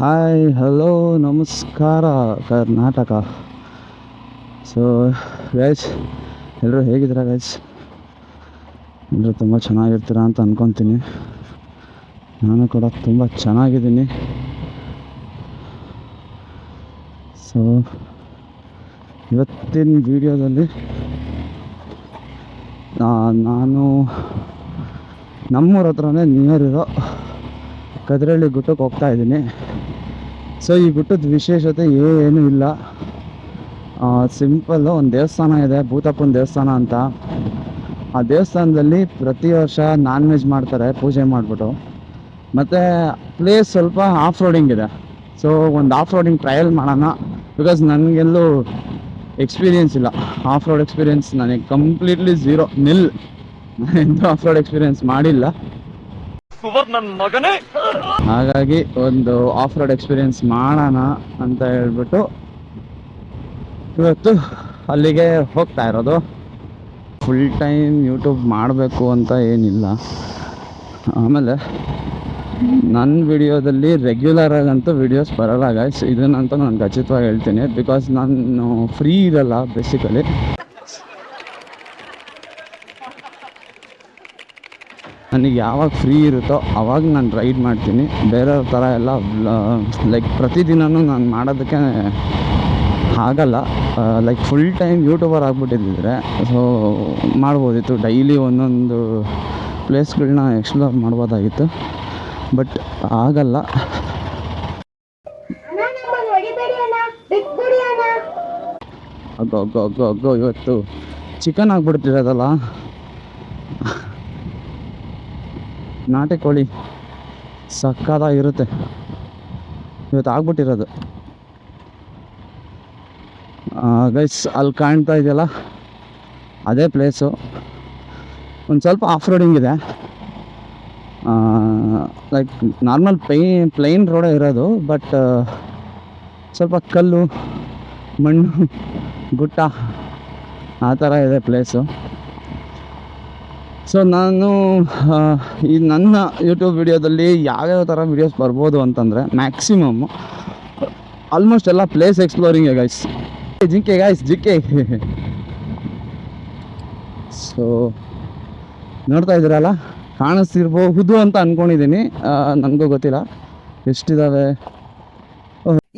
Hi hello ನಮಸ್ಕಾರ, Karnataka. So guys ಎಲ್ಲರೂ ಹೇಗಿದ್ದೀರಾ ಗೈಸ್ ಎಲ್ಲರೂ ತುಂಬ ಚೆನ್ನಾಗಿರ್ತೀರಾ ಅಂತ ಅಂದ್ಕೊತೀನಿ ನಾನು ಕೂಡ ತುಂಬ ಚೆನ್ನಾಗಿದ್ದೀನಿ. ಸೊ ಇವತ್ತಿನ ವಿಡಿಯೋದಲ್ಲಿ ನಾನು ನಮ್ಮೂರ ಹತ್ರನೇ ನಿಯರ್ ಇರೋ ಕದ್ರಳ್ಳಿ ಗುಟ್ಟಕ್ಕೆ ಹೋಗ್ತಾ ಇದ್ದೀನಿ. ಸೊ ಈ ಗುಟ್ಟದ ವಿಶೇಷತೆ ಏನೂ ಇಲ್ಲ. ಸಿಂಪಲ್ಲು ಒಂದು ದೇವಸ್ಥಾನ ಇದೆ ಭೂತಪ್ಪನ ದೇವಸ್ಥಾನ ಅಂತ. ಆ ದೇವಸ್ಥಾನದಲ್ಲಿ ಪ್ರತಿ ವರ್ಷ ನಾನ್ ವೆಜ್ ಮಾಡ್ತಾರೆ, ಪೂಜೆ ಮಾಡಿಬಿಟ್ಟು. ಮತ್ತು ಪ್ಲೇಸ್ ಸ್ವಲ್ಪ ಆಫ್ ರೋಡಿಂಗ್ ಇದೆ. ಸೊ ಒಂದು ಆಫ್ ರೋಡಿಂಗ್ ಟ್ರಯಲ್ ಮಾಡೋಣ. ಬಿಕಾಸ್ ನನಗೆಲ್ಲೂ ಎಕ್ಸ್ಪೀರಿಯನ್ಸ್ ಇಲ್ಲ. ಆಫ್ ರೋಡ್ ಎಕ್ಸ್ಪೀರಿಯೆನ್ಸ್ ನನಗೆ ಕಂಪ್ಲೀಟ್ಲಿ ಝೀರೋ ನಿಲ್ ಎಂದೂ ಆಫ್ ರೋಡ್ ಎಕ್ಸ್ಪೀರಿಯನ್ಸ್ ಮಾಡಿಲ್ಲ. ಹಾಗಾಗಿ ಒಂದು ಆಫ್ ರೋಡ್ ಎಕ್ಸ್ಪೀರಿಯನ್ಸ್ ಮಾಡೋಣ ಅಂತ ಹೇಳ್ಬಿಟ್ಟು ಇವತ್ತು ಅಲ್ಲಿಗೆ ಹೋಗ್ತಾ ಇರೋದು. ಫುಲ್ ಟೈಮ್ ಯೂಟ್ಯೂಬ್ ಮಾಡಬೇಕು ಅಂತ ಏನಿಲ್ಲ. ಆಮೇಲೆ ನನ್ನ ವಿಡಿಯೋದಲ್ಲಿ ರೆಗ್ಯುಲರ್ ಆಗಂತೂ ವಿಡಿಯೋಸ್ ಬರಲ್ಲ ಗಾಯ್ಸ್ ಇದನ್ನಂತೂ ನಾನು ಖಚಿತವಾಗಿ ಹೇಳ್ತೀನಿ ಬಿಕಾಸ್ ನಾನು ಫ್ರೀ ಇರಲ್ಲ ಬೇಸಿಕಲಿ ನನಗೆ ಯಾವಾಗ ಫ್ರೀ ಇರುತ್ತೋ ಅವಾಗ ನಾನು ರೈಡ್ ಮಾಡ್ತೀನಿ. ಬೇರೆಯವ್ರ ಥರ ಎಲ್ಲ ಲೈಕ್ ಪ್ರತಿದಿನವೂ ನಾನು ಮಾಡೋದಕ್ಕೆ ಆಗಲ್ಲ. ಲೈಕ್ ಫುಲ್ ಟೈಮ್ ಯೂಟ್ಯೂಬರ್ ಆಗಿಬಿಟ್ಟಿದ್ದಿದ್ರೆ ಸೊ ಮಾಡ್ಬೋದಿತ್ತು. ಡೈಲಿ ಒಂದೊಂದು ಪ್ಲೇಸ್ಗಳನ್ನ ಎಕ್ಸ್ಪ್ಲೋರ್ ಮಾಡ್ಬೋದಾಗಿತ್ತು. ಬಟ್ ಆಗಲ್ಲ. ಅಗ್ಗೋ ಅಗ್ಗೋ ಅಗ್ಗೋ ಅಗ್ಗೋ, ಇವತ್ತು ಚಿಕನ್ ಆಗ್ಬಿಡ್ತಿರೋದಲ್ಲ? ನಾಟಿ ಕೋಳಿ ಸಕ್ಕದಾಗಿರುತ್ತೆ ಇವತ್ತು ಆಗ್ಬಿಟ್ಟಿರೋದು. ಗೈಸ್ ಅಲ್ಲಿ ಕಾಣ್ತಾ ಇದೆಯಲ್ಲ? ಅದೇ ಪ್ಲೇಸು ಒಂದು ಸ್ವಲ್ಪ ಆಫ್ ರೋಡಿಂಗ್ ಇದೆ ಲೈಕ್ ನಾರ್ಮಲ್ ಪ್ಲೈ ಪ್ಲೈನ್ ರೋಡೇ ಇರೋದು ಬಟ್ ಸ್ವಲ್ಪ ಕಲ್ಲು, ಮಣ್ಣು, ಗುಟ್ಟ, ಆ ಥರ ಇದೆ ಪ್ಲೇಸು ಸೊ ನಾನು ಈ ನನ್ನ ಯೂಟ್ಯೂಬ್ ವಿಡಿಯೋದಲ್ಲಿ ಯಾವ್ಯಾವ ಥರ ವೀಡಿಯೋಸ್ ಬರ್ಬೋದು ಅಂತಂದರೆ ಮ್ಯಾಕ್ಸಿಮಮ್ ಆಲ್ಮೋಸ್ಟ್ ಎಲ್ಲ ಪ್ಲೇಸ್ ಎಕ್ಸ್ಪ್ಲೋರಿಂಗ್ ಗೈಸ್ ಜಿಂಕೆ ಗೈಸ್ ಜಿಂಕೆ ಸೊ ನೋಡ್ತಾ ಇದ್ದೀರಲ್ಲ? ಕಾಣಿಸ್ತಿರ್ಬಹುದು ಅಂತ ಅಂದ್ಕೊಂಡಿದ್ದೀನಿ ನನಗೂ ಗೊತ್ತಿಲ್ಲ. ಎಷ್ಟಿದ್ದಾವೆ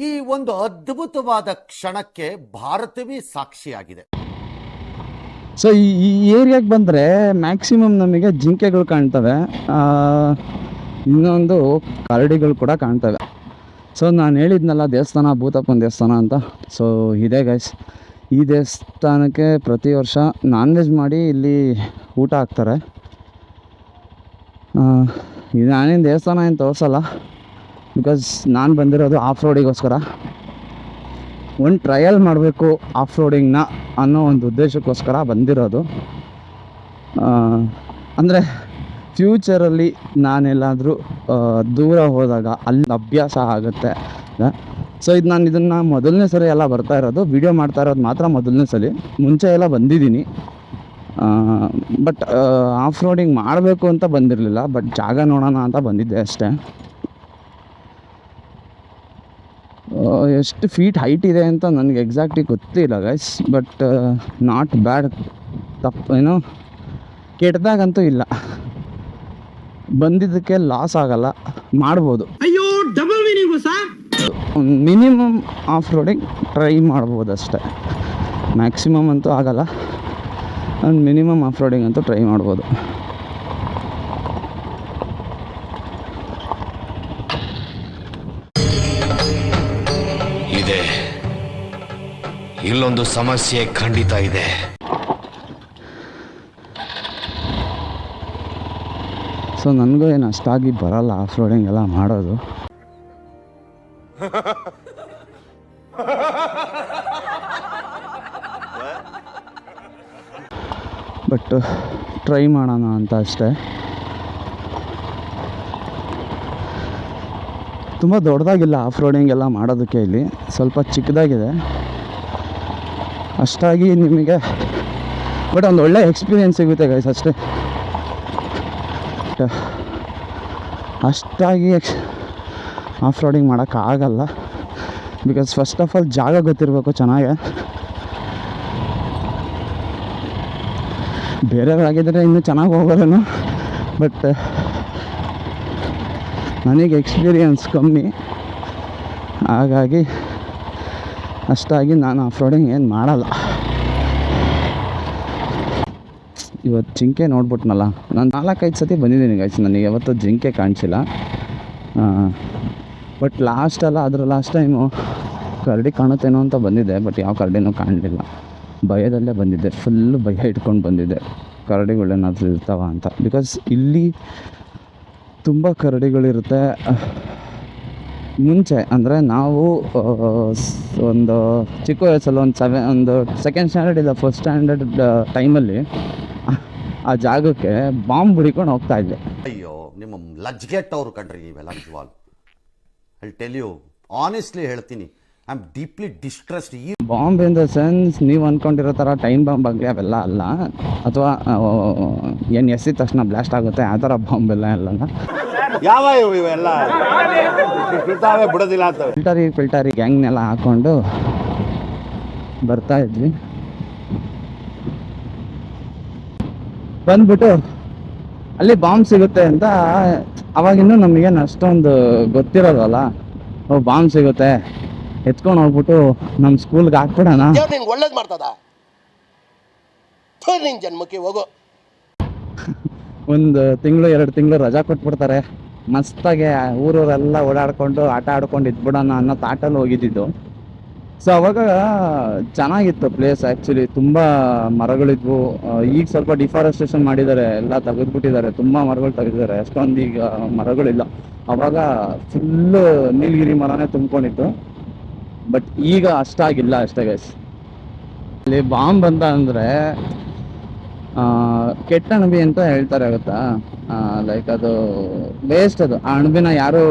ಈ ಒಂದು ಅದ್ಭುತವಾದ ಕ್ಷಣಕ್ಕೆ ಭಾರತವೇ ಸಾಕ್ಷಿಯಾಗಿದೆ. ಸೊ ಈ ಈ ಏರಿಯಾಗೆ ಬಂದರೆ ಮ್ಯಾಕ್ಸಿಮಮ್ ನಮಗೆ ಜಿಂಕೆಗಳು ಕಾಣ್ತವೆ. ಇನ್ನೊಂದು ಕರಡಿಗಳು ಕೂಡ ಕಾಣ್ತವೆ. ಸೊ ನಾನು ಹೇಳಿದ್ನಲ್ಲ, ದೇವಸ್ಥಾನ, ಭೂತಪ್ಪನ ದೇವಸ್ಥಾನ ಅಂತ. ಸೊ ಇದೆ ಗೈಸ್ ಈ ದೇವಸ್ಥಾನಕ್ಕೆ ಪ್ರತಿ ವರ್ಷ ನಾನ್ ವೆಜ್ ಮಾಡಿ ಇಲ್ಲಿ ಊಟ ಹಾಕ್ತಾರೆ. ಇದು ನಾನೇನು ದೇವಸ್ಥಾನ ಏನು ತೋರಿಸಲ್ಲ. ಬಿಕಾಸ್ ನಾನು ಬಂದಿರೋದು ಆಫ್ ರೋಡಿಗೋಸ್ಕರ ಒಂದು ಟ್ರಯಲ್ ಮಾಡಬೇಕು ಆಫ್ ರೋಡಿಂಗ್ನ ಅನ್ನೋ ಒಂದು ಉದ್ದೇಶಕ್ಕೋಸ್ಕರ ಬಂದಿರೋದು. ಅಂದರೆ ಫ್ಯೂಚರಲ್ಲಿ ನಾನೆಲ್ಲಾದರೂ ದೂರ ಹೋದಾಗ ಅಲ್ಲಿ ಅಭ್ಯಾಸ ಆಗುತ್ತೆ. ಸೊ ಇದು ನಾನು ಇದನ್ನು ಮೊದಲನೇ ಸಲ ಎಲ್ಲ ಬರ್ತಾ ಇರೋದು ವಿಡಿಯೋ ಮಾಡ್ತಾ ಇರೋದು ಮಾತ್ರ ಮೊದಲನೇ ಸಲ. ಮುಂಚೆ ಎಲ್ಲ ಬಂದಿದ್ದೀನಿ. ಬಟ್ ಆಫ್ ರೋಡಿಂಗ್ ಮಾಡಬೇಕು ಅಂತ ಬಂದಿರಲಿಲ್ಲ ಬಟ್ ಜಾಗ ನೋಡೋಣ ಅಂತ ಬಂದಿದ್ದೆ ಅಷ್ಟೇ ಆ, ಎಷ್ಟು ಫೀಟ್ ಹೈಟ್ ಇದೆ ಅಂತ ನನಗೆ ಎಕ್ಸಾಕ್ಟಿ ಗೊತ್ತಿಲ್ಲ ಗೈಸ್ ಬಟ್ ನಾಟ್ ಬ್ಯಾಡ್ ತಪ್ಪು ಏನು ಕೆಟ್ಟದಾಗಂತೂ ಇಲ್ಲ. ಬಂದಿದ್ದಕ್ಕೆ ಲಾಸ್ ಆಗಲ್ಲ. ಮಾಡ್ಬೋದು. ಅಯ್ಯೋ double minimum off roading try ಮಾಡ್ಬೋದು ಅಷ್ಟೇ ಮ್ಯಾಕ್ಸಿಮಮ್ ಅಂತೂ ಆಗಲ್ಲ. ಒಂದು ಮಿನಿಮಮ್ ಆಫ್ ರೋಡಿಂಗ್ ಅಂತೂ ಟ್ರೈ ಮಾಡ್ಬೋದು. ಇಲ್ಲೊಂದು ಸಮಸ್ಯೆ ಖಂಡಿತ ಇದೆ. ಸೊ ನನಗೂ ಏನು ಅಷ್ಟಾಗಿ ಬರಲ್ಲ ಆಫ್ ರೋಡಿಂಗ್ ಎಲ್ಲ ಮಾಡೋದು. ಬಟ್ ಟ್ರೈ ಮಾಡೋಣ ಅಂತ ಅಷ್ಟೇ. ತುಂಬ ದೊಡ್ಡದಾಗಿಲ್ಲ ಆಫ್ ರೋಡಿಂಗ್ ಎಲ್ಲ ಮಾಡೋದಕ್ಕೆ ಇಲ್ಲಿ. ಸ್ವಲ್ಪ ಚಿಕ್ಕದಾಗಿದೆ. ಅಷ್ಟಾಗಿ ನಿಮಗೆ ಬಟ್ ಒಂದು ಒಳ್ಳೆ ಎಕ್ಸ್ಪೀರಿಯೆನ್ಸ್ ಸಿಗುತ್ತೆ ಗೈಸ್ ಅಷ್ಟೇ. ಅಷ್ಟಾಗಿ ಎಕ್ಸ್ ಆಫ್ ರೋಡಿಂಗ್ ಮಾಡೋಕ್ಕಾಗಲ್ಲ ಬಿಕಾಸ್ ಫಸ್ಟ್ ಆಫ್ ಆಲ್ ಜಾಗ ಗೊತ್ತಿರಬೇಕು ಚೆನ್ನಾಗೆ. ಬೇರೆಯವರಾಗಿದ್ದರೆ ಇನ್ನೂ ಚೆನ್ನಾಗಿ ಹೋಗೋದೇನು. ಬಟ್ ನನಗೆ ಎಕ್ಸ್ಪೀರಿಯನ್ಸ್ ಕಮ್ಮಿ. ಹಾಗಾಗಿ ಅಷ್ಟಾಗಿ ನಾನು ಆಫ್ ರೋಡಿಂಗ್ ಏನು ಮಾಡಲ್ಲ. ಇವತ್ತು ಜಿಂಕೆ ನೋಡ್ಬಿಟ್ನಲ್ಲ. ನಾನು ನಾಲ್ಕೈದು ಸತಿ ಬಂದಿದ್ದೀನಿ ಗಾಯ್ಸ್ ನನಗೆ ಯಾವತ್ತೂ ಜಿಂಕೆ ಕಾಣಿಸಿಲ್ಲ. ಬಟ್ ಲಾಸ್ಟಲ್ಲ ಅದರ ಲಾಸ್ಟ್ ಟೈಮು ಕರಡಿ ಕಾಣುತ್ತೇನೋ ಅಂತ ಬಂದಿದ್ದೆ ಬಟ್ ಯಾವ ಕರಡಿನೂ ಕಾಣಲಿಲ್ಲ. ಭಯದಲ್ಲೇ ಬಂದಿದ್ದೆ ಫುಲ್ಲು ಭಯ ಇಟ್ಕೊಂಡು ಬಂದಿದ್ದೆ. ಕರಡಿಗಳೇನಾದರೂ ಇರ್ತಾವ ಅಂತ. ಬಿಕಾಸ್ ಇಲ್ಲಿ ತುಂಬ ಕರಡಿಗಳಿರುತ್ತೆ. ಮುಂಚೆ ಅಂದರೆ ನಾವು ಒಂದು ಚಿಕ್ಕ ವಯಸ್ಸಲ್ಲಿ ಒಂದು ಸೆವೆನ್ ಒಂದು ಸೆಕೆಂಡ್ ಸ್ಟ್ಯಾಂಡರ್ಡ್ ಇಲ್ಲ ಫಸ್ಟ್ ಸ್ಟ್ಯಾಂಡರ್ಡ್ ಟೈಮಲ್ಲಿ ಆ ಜಾಗಕ್ಕೆ ಬಾಂಬ್ ಹುಡಿಕೊಂಡು ಹೋಗ್ತಾ ಇದ್ದೆ. ಅಯ್ಯೋ ನಿಮ್ಮ ಲಜ್ಗೆಟ್ ಅವರು ಕಣ್ರಿ ನೀವೆಲ್ಲ ನಿಜವಾಗ್ಲು. ಐ ಟೆಲ್ ಯು ಆನೆಸ್ಟ್ಲಿ ಹೇಳ್ತೀನಿ ಐ ಆಮ್ ಡೀಪ್ಲಿ ಡಿಸ್ಟ್ರೆಸ್ಡ್ ಈ ಬಾಂಬ್ ಇನ್ ದ ಸೆನ್ಸ್ ನೀವು ಅಂದ್ಕೊಂಡಿರೋ ಥರ ಟೈಮ್ ಬಾಂಬ್ ಆಗಲಿ ಅವೆಲ್ಲ ಅಲ್ಲ. ಅಥವಾ ಏನು ಎಸಿದ ತಕ್ಷಣ ಬ್ಲಾಸ್ಟ್ ಆಗುತ್ತೆ ಆ ಥರ ಬಾಂಬ್ ಎಲ್ಲ ಅಲ್ಲ. ಯಾವ ಇವು ಇವೆಲ್ಲ? ಬಿಡ್ತಾವೆ ಬಿಡೋದಿಲ್ಲ ಅಂತ. ಫಿಲ್ಟರಿ ಫಿಲ್ಟರಿ ಗ್ಯಾಂಗ್ನೆಲ್ಲ ಹಾಕೊಂಡು ಬರ್ತಾ ಇದ್ವಿ. ಬಂದ್ಬಿಟ್ಟು ಅಲ್ಲಿ ಬಾಂಬ್ ಸಿಗುತ್ತೆ ಅಂತ ಅವಾಗಿನ್ನೂ ನಮಗೇನು ಅಷ್ಟೊಂದು ಗೊತ್ತಿರೋದಲ್ಲ. ಓ ಬಾಂಬ್ ಸಿಗುತ್ತೆ. ಎತ್ಕೊಂಡು ಹೋಗ್ಬಿಟ್ಟು ನಮ್ಮ ಸ್ಕೂಲ್ಗೆ ಹಾಕ್ಬಿಡೋಣ. ನಿನ್ಗೆ ಒಳ್ಳೇದು ಮಾಡ್ತದ? ನಿನ್ ಜನ್ಮಕ್ಕೆ ಹೋಗು. ಒಂದು ತಿಂಗಳು ಎರಡು ತಿಂಗಳು ರಜಾ ಕೊಟ್ಬಿಡ್ತಾರೆ. ಮಸ್ತಾಗೆ ಊರೂರೆಲ್ಲ ಓಡಾಡ್ಕೊಂಡು ಆಟ ಆಡ್ಕೊಂಡು ಇದ್ಬಿಡೋಣ ಅನ್ನೋ ತಾಟಲ್ಲಿ ಹೋಗಿದ್ದಿದ್ದು. ಸೊ ಅವಾಗ ಚೆನ್ನಾಗಿತ್ತು ಪ್ಲೇಸ್ ಆ್ಯಕ್ಚುಲಿ ತುಂಬ ಮರಗಳಿದ್ವು. ಈಗ ಸ್ವಲ್ಪ ಡಿಫಾರೆಸ್ಟೇಷನ್ ಮಾಡಿದ್ದಾರೆ. ಎಲ್ಲ ತೆಗೆದ್ಬಿಟ್ಟಿದ್ದಾರೆ. ತುಂಬ ಮರಗಳು ತೆಗೆದಿದ್ದಾರೆ. ಅಷ್ಟೊಂದು ಈಗ ಮರಗಳಿಲ್ಲ. ಅವಾಗ ಫುಲ್ಲು ನೀಲಗಿರಿ ಮರನೇ ತುಂಬಿಕೊಂಡಿತ್ತು. ಬಟ್ ಈಗ ಅಷ್ಟಾಗಿಲ್ಲ ಅಷ್ಟೇ ಗೈಸ್ ಇಲ್ಲಿ ಬಾಂಬ್ ಅಂತ ಅಂದರೆ ಕೆಟ್ಟ ಅಣಬಿ ಅಂತ ಹೇಳ್ತಾರೆ ಗೊತ್ತಾ? ಲೈಕ್ ಅದು ವೇಸ್ಟ್ ಅದು. ಆ ಅಣಬಿನ ಯಾರು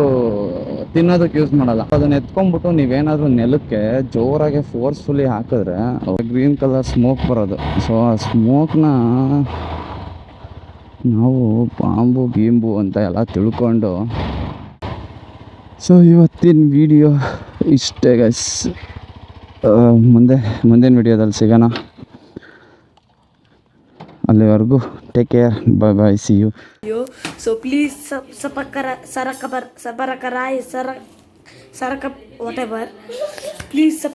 ತಿನ್ನೋದಕ್ಕೆ ಯೂಸ್ ಮಾಡಲ್ಲ. ಅದನ್ನ ಎತ್ಕೊಂಡ್ಬಿಟ್ಟು ನೀವೇನಾದ್ರೂ ನೆಲಕ್ಕೆ ಜೋರಾಗಿ ಫೋರ್ಸ್ಫುಲಿ ಹಾಕಿದ್ರೆ ಗ್ರೀನ್ ಕಲರ್ ಸ್ಮೋಕ್ ಬರೋದು. ಸೊ ಆ ಸ್ಮೋಕ್ನ ನಾವು ಬಾಂಬು ಬೀಂಬು ಅಂತ ಎಲ್ಲ ತಿಳ್ಕೊಂಡು ಸೊ ಇವತ್ತಿನ ವಿಡಿಯೋ ಇಷ್ಟೇ ಗಸ್ ಮುಂದೆ, ಮುಂದಿನ ವಿಡಿಯೋದಲ್ಲಿ ಸಿಗೋಣ. ಅಲ್ಲಿವರೆಗೂ take care bye bye see you So please sub sabakara sarakabar sabarakarai sarak sarakap whatever. Please sub